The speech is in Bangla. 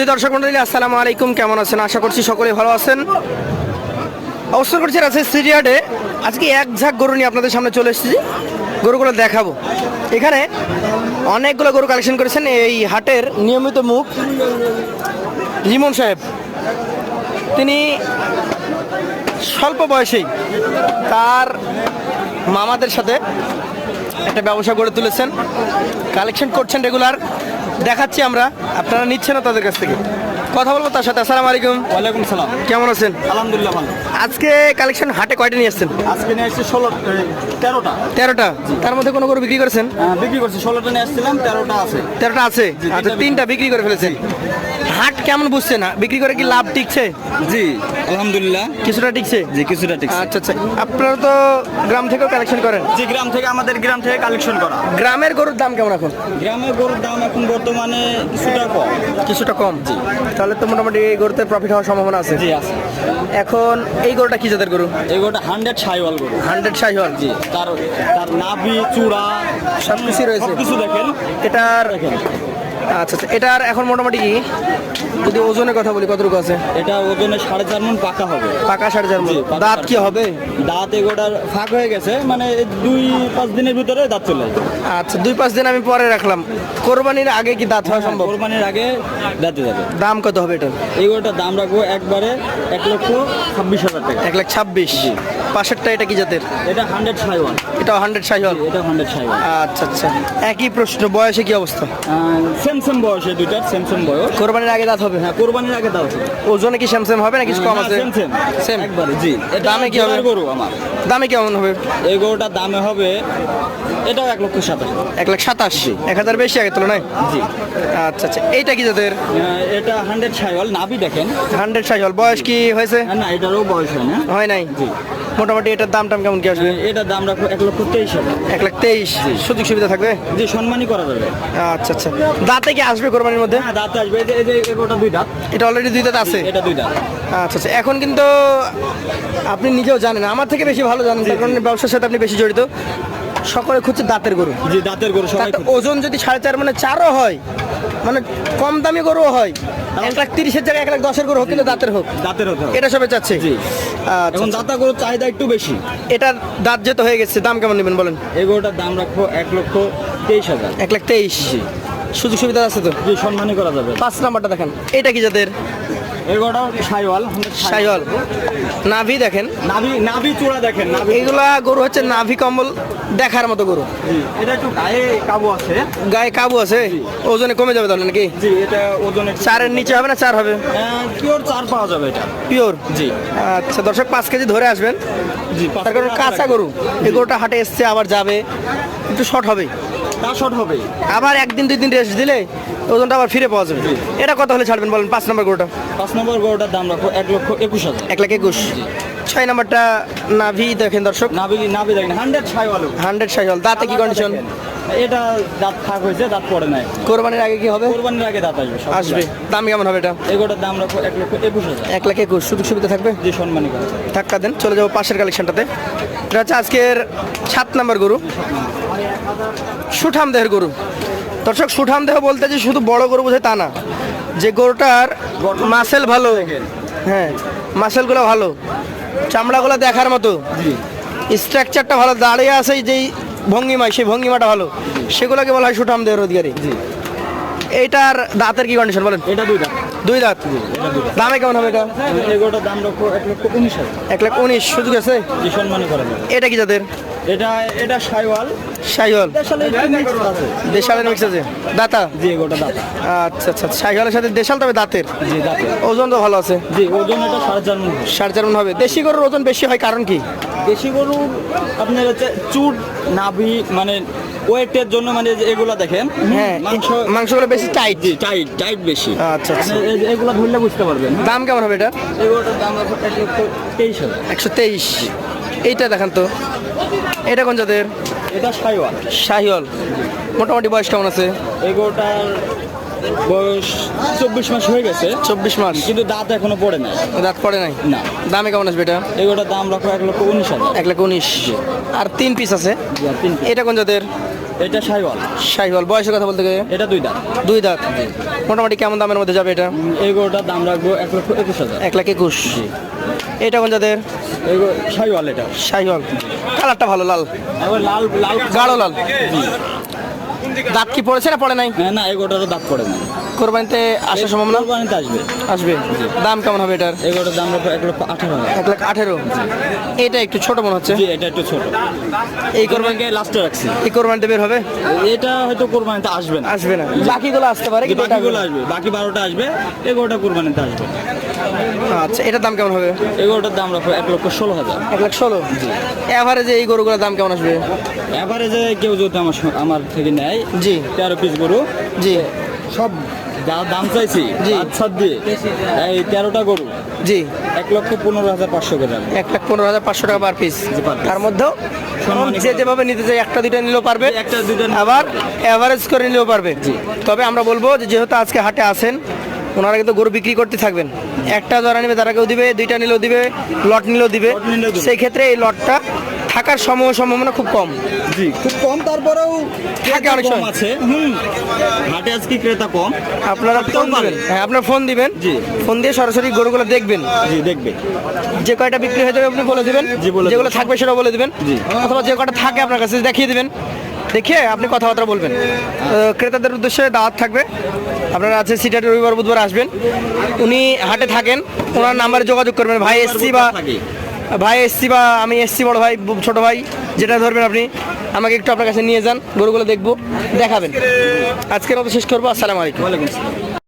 সুধী দর্শক মন্ডলী, আসসালামু আলাইকুম। কেমন আছেন? আশা করছি সকলে ভালো আছেন। অবসর করছি আছে সিরিয়াডে আজকে এক ঝাঁক গরু নিয়ে আপনাদের সামনে চলে এসেছি। গরুগুলো দেখাবো। এখানে অনেকগুলো গরু কালেকশন করেছেন। এই হাটের নিয়মিত মুখ রিমন সাহেব। তিনি স্বল্প বয়সেই তার মামাদের সাথে একটা ব্যবসা গড়ে তুলেছেন। কালেকশন করছেন রেগুলার দেখাচ্ছি আমরা। আপনারা নিচ্ছেন না তাদের কাছ থেকে? কথা বলব তার সাথে আসসালামু আলাইকুম। ওয়ালাইকুম সালাম। কেমন আছেন? আলহামদুলিল্লাহ ভালো। আজকে কালেকশন হাটে কয়টা নিয়ে আসছেন? আজকে নিয়ে আসছি ষোলো তেরোটা। তেরোটা? তার মধ্যে কোনো গরু বিক্রি করেছেন? বিক্রি করছি ষোলোটা নিয়ে আসছিলাম তেরোটা আছে। তেরোটা আছে? আচ্ছা তিনটা বিক্রি করে ফেলেছেন। হাট কেমন বুঝছেন বিক্রি করে কি লাভ টিকছে? জি আলহামদুলিল্লাহ। কিছুটা টিকছে? জি কিছুটা ঠিক আচ্ছা আচ্ছা। আপনারা তো গ্রাম থেকেও কালেকশন করেন? জি গ্রাম থেকে আমাদের গ্রাম থেকে কালেকশন করা। গ্রামের গরুর দাম কেমন এখন? গ্রামের গরুর দাম এখন বর্তমানে কিছুটা কম। কিছুটা কম? তাহলে তো মোটামুটি এই গরুতে প্রফিট হওয়ার সম্ভাবনা আছে। জি আছে। এখন এই গরুটা কি জাতের গরু? এই গরুটা হান্ড্রেড সাইওয়াল গরু। হান্ড্রেড সাইওয়াল জি তার তার নাভি চূড়া সবকিছুই রয়েছে। কিছু দেখেন। এটার আচ্ছা আচ্ছা এটার এখন মোটামুটি কি? যদি ওজনের কথা বলি কতটুকু আছে? এটা ওজনে সাড়ে চার মন পাকা হবে। পাকা সাড়ে চার মন দাঁত কি হবে? দাঁত এগোটার ফাঁক হয়ে গেছে মানে দুই পাঁচ দিনের ভিতরে দাঁত চলে আচ্ছা দুই পাঁচ দিন আমি পরে রাখলাম। কোরবানির আগে কি দাঁত হওয়া সম্ভব? কোরবানির আগে দাঁতে যাবে। দাম কত হবে এটা? এই গরুটার দাম রাখব একবারে এক লক্ষ ছাব্বিশ হাজার টাকা। এক লাখ ছাব্বিশ। পাশেরটা এটা কি জাতের? এটা হান্ড্রেড সাইওয়ান। এটা হান্ড্রেড শাহিওয়াল এটা হান্ড্রেড সাইওয়ান। আচ্ছা আচ্ছা। একই প্রশ্ন বয়সে কি অবস্থা? সেম সেম বয়স দুইটার সেম সেম বয়স। কোরবানির আগে দাঁত হবে? হ্যাঁ কোরবানির আগে দাও। ওজনে কি সেম সেম হবে না কিছু কম আছে? সেম সেম সেম একবারে জি। দামে কি হবে? গরু আমার। দামে কেমন হবে? এই গরুটার দামে হবে এটাও এক লক্ষ সাতাশ। এক লাখ সাতাশ? এক হাজার বেশি আগে তুলনায়? জি। আচ্ছা আচ্ছা। এইটা কি জাতের? আহ, এটা হান্ড্রেড সাইওয়াল নাভি দেখেন। হান্ড্রেড শাহিওয়াল বয়স কি হয়েছে? না এটারও বয়স হয় না। হয় নাই? জি। মোটামুটি এটার দাম টাম কেমন কি আসবে? এটার দাম রাখব এক লক্ষ তেইশ এক লাখ তেইশ। সুযোগ সুবিধা থাকবে? যে সম্মানই করা যাবে। আচ্ছা আচ্ছা। দাঁতে কি আসবে কোরবানির মধ্যে? দাঁতে দাঁত আসবে। এই যে- এই যে এগোটা দুই দাঁত। এটা অলরেডি দুই দাঁত আছে? এটা দুই দাঁত। আচ্ছা আচ্ছা। এখন কিন্তু আপনি নিজেও জানেন আমার থেকে বেশি ভালো জানেন তার কারণে ব্যবসার সাথে আপনি বেশি জড়িত। সকলে খুঁজছে দাঁতের গরু। জি দাঁতের গরু সবাই ওজন যদি সাড়ে চার মানে চারও হয় মানে কম দামি গরুও হয় এক লাখ তিরিশের জায়গায় এক লাখ দশের গরু হোক কিন্তু দাঁতের হোক দাঁতের হতে হবে এটা সবে চাচ্ছে। জি। আচ্ছা এখন আচ্ছা। দাঁতা গরুর চাহিদা একটু বেশি। এটার দাঁত যেহেতু হয়ে গেছে দাম কেমন নেবেন বলেন? এই গরুটার দাম রাখব এক লক্ষ তেইশ হাজার। এক লাখ তেইশ। সুযোগ সুবিধা আছে তো? জি সম্মানই করা যাবে। পাঁচ নাম্বারটা দেখেন এটা কি যাদের সাইওয়াল নাভি দেখেন। নাভি নাভি চূড়া দেখেন নাভি এইগুলা গরু হচ্ছে নাভি কম্বল দেখার মতো গরু। এটা একটু গায়ে কাবু আছে। গায়ে কাবু আছে? ওজনে কমে যাবে তাহলে নাকি? জি এটা ওজনে চারের নিচে হবে না চার হবে? পিওর চার পাওয়া যাবে এটা। পিওর? জি। আচ্ছা দর্শক পাঁচ কেজি ধরে আসবেন। জি তার কারণ কাঁচা গরু। এই গরুটা হাটে এসছে আবার যাবে। একটু শর্ট হবে। তা শর্ট হবে। আবার একদিন দুই দিন রেস্ট দিলে ওজনটা আবার ফিরে পাওয়া যাবে। এটা কত হলে ছাড়বেন বলেন? পাঁচ নম্বর গরুটা। পাঁচ নম্বর গরুটার দাম রাখো এক লক্ষ একুশ হাজার। এক লাখ একুশ। ছয় নম্বরটা নাভি দেখেন দর্শক। নাভি নাভি দেখেন। হান্ড্রেড সাইওয়াল হান্ড্রেড সাইহল দাঁতে কি কন্ডিশন এটা দাঁত ফাঁক হয়েছে দাঁত পড়ে নাই। কোরবানির আগে কি হবে? কোরবানির আগে দাঁত আসবে আসবে। দাম কেমন হবে এটা? এগোটার দাম রাখব এক লক্ষ একুশ হাজার। এক লাখ একুশ। সুযোগ সুবিধা থাকবে? জি সম্মানী ধাক্কা দেন। চলে যাব পাশের কালেকশনটাতে এটা হচ্ছে আজকের সাত নম্বর গরু। সুঠাম দেহের গরু। দর্শক সুঠাম দেহ বলতে যে শুধু বড় গরু বোঝায় তা না। যে গরুটার মাসেল ভালো হ্যাঁ মাসেলগুলো ভালো। চামড়াগুলো দেখার মতো। স্ট্রাকচারটা ভালো দাঁড়িয়ে আছে যেই ভঙ্গিমা সেই ভঙ্গিমাটা ভালো। সেগুলোকে বলা হয় সুঠাম দেহের অধিকারী। এইটার দাঁতের কি কন্ডিশন বলেন? এটা দুই দাঁত। দুই দাঁত। দামে কেমন হবে এটা? দাম এক লক্ষ উনিশ এক লাখ উনিশ সুযোগ আছে? এটা কি যাদের এটা এটা mixed আছে। দেশালের মিক্স আছে। দাতা? জি এগোটা দাঁত। আচ্ছা আচ্ছা সাইহলের সাথে দেশাল তবে দাঁতের? জি দাঁতে ওজন তো ভালো আছে। জি ওজন এটা সাড়ে চার মন সাড়ে চার মণ হবে। দেশি গরুর ওজন বেশি হয় কারণ কি? দেশি গরু আপনার হচ্ছে চুট নাভি মানে ওয়েটের জন্য মানে এগুলা দেখেন হ্যাঁ মাংস মাংসগুলো বেশি টাইট জি টাইট টাইট বেশি। আচ্ছা আচ্ছা। মানে এগুলা ধরলে বুঝতে পারবেন। দাম কেমন হবে এটা? এগুলোটার দাম রাখব এক লক্ষ তেইশ হাজার। একশো তেইশ। এইটা দেখান তো। এটা কোন জাতের? এটা সাইওয়াল শাহিওল মোটামুটি বয়স কেমন আছে? এগুলোটার বয়স চব্বিশ মাস হয়ে গেছে। চব্বিশ মাস। কিন্তু দাঁত এখনও পড়ে নাই। দাঁত পড়ে নাই? না। দামে কেমন আসবে এটা? এগুলোটার দাম রাখব এক লক্ষ উনিশ হাজার। এক লাখ উনিশ। আর তিন পিস আছে। এটা কোন জাতের? এটা সাইওয়াল শাহিওয়াল। বয়সের কথা বলতে গেলে? এটা দুই দাঁত। দুই দাঁত। মোটামুটি কেমন দামের মধ্যে যাবে এটা? এই গরুটার দাম রাখব এক লক্ষ একুশ হাজার। এক লাখ একুশ। এটা কোন এই গরু এটা। শাহিওয়াল কালারটা ভালো লাল। লাল লাল গাঢ় লাল। দাঁত কি পড়েছে না পড়ে নাই? না এই গরুটারও দাঁত পড়ে না কোরবানিতে আসার সম্ভাবনা? কোরবানিতে আসবে। আসবে। দাম কেমন হবে এটার? এই গরুটার দাম এক লক্ষ আঠারো এক লাখ আঠেরো। এটা একটু ছোট মনে হচ্ছে। এটা একটু ছোট। এই কোরবানি কোরবানিকে লাস্টে রাখছি। এই কোরবানিতে বের হবে? এটা হয়তো কোরবানিতে আসবে না। আসবে না। বাকিগুলো আসতে পারে বাকিগুলো আসবে। বাকি বারোটা আসবে এই গরুটা কোরবানিতে আসবে। আচ্ছা এটার দাম কেমন হবে? এই গরুটার দাম রাখব এক লক্ষ ষোলো হাজার। এক লাখ ষোলো? এভারেজে এই গরুগুলোর দাম কেমন আসবে? এভারেজে কেউ যদি আমার আমার থেকে নেয় জি। তেরো পিস গরু জি। সব যা দাম চাইছি জি। আচ্ছা দিয়ে এই তেরোটা গরু জি। এক লক্ষ পনেরো হাজার পাঁচশো করে এক লাখ পনেরো হাজার পাঁচশো টাকা পার পিস। তার মধ্যেও যে যেভাবে নিতে চাই একটা দুইটা নিলেও পারবে। একটা দুইটা আবার এভারেজ করে নিলেও পারবে। তবে আমরা বলব যে যেহেতু আজকে হাটে আসেন ওনারা কিন্তু গরু বিক্রি করতে থাকবেন। একটা যারা নেবে তারা কেউ দিবে দুইটা নিলেও দিবে লট নিলেও দিবে। সেই ক্ষেত্রে এই লটটা থাকার সময় সম্ভাবনা খুব কম। জি খুব কম তারপরেও থাকে অনেক সময়। আছে। হুম। হাটে আজকে ক্রেতা কম। আপনারা ফোন। দিবেন। হ্যাঁ আপনার ফোন দিবেন। জি। ফোন দিয়ে সরাসরি গরুগুলো দেখবেন। জি দেখবে। যে কয়টা বিক্রি হয়ে যাবে আপনি বলে দিবেন। যেগুলো থাকবে সেটা বলে দিবেন। জি। অথবা যে কয়টা থাকে আপনার কাছে দেখিয়ে দিবেন। দেখিয়ে আপনি কথাবার্তা বলবেন। ক্রেতাদের উদ্দেশ্যে দাওয়াত থাকবে। আপনারা আছে সিটার রবিবার বুধবার আসবেন। উনি হাটে থাকেন ওনার নাম্বারে যোগাযোগ করবেন। ভাই এসছি বা ভাই এসছি বা আমি এসছি বড় ভাই ছোট ভাই যেটা ধরবেন আপনি আমাকে একটু আপনার কাছে নিয়ে যান গরুগুলো দেখব দেখাবেন। আজকের মতো শেষ করব আসসালামু আলাইকুম।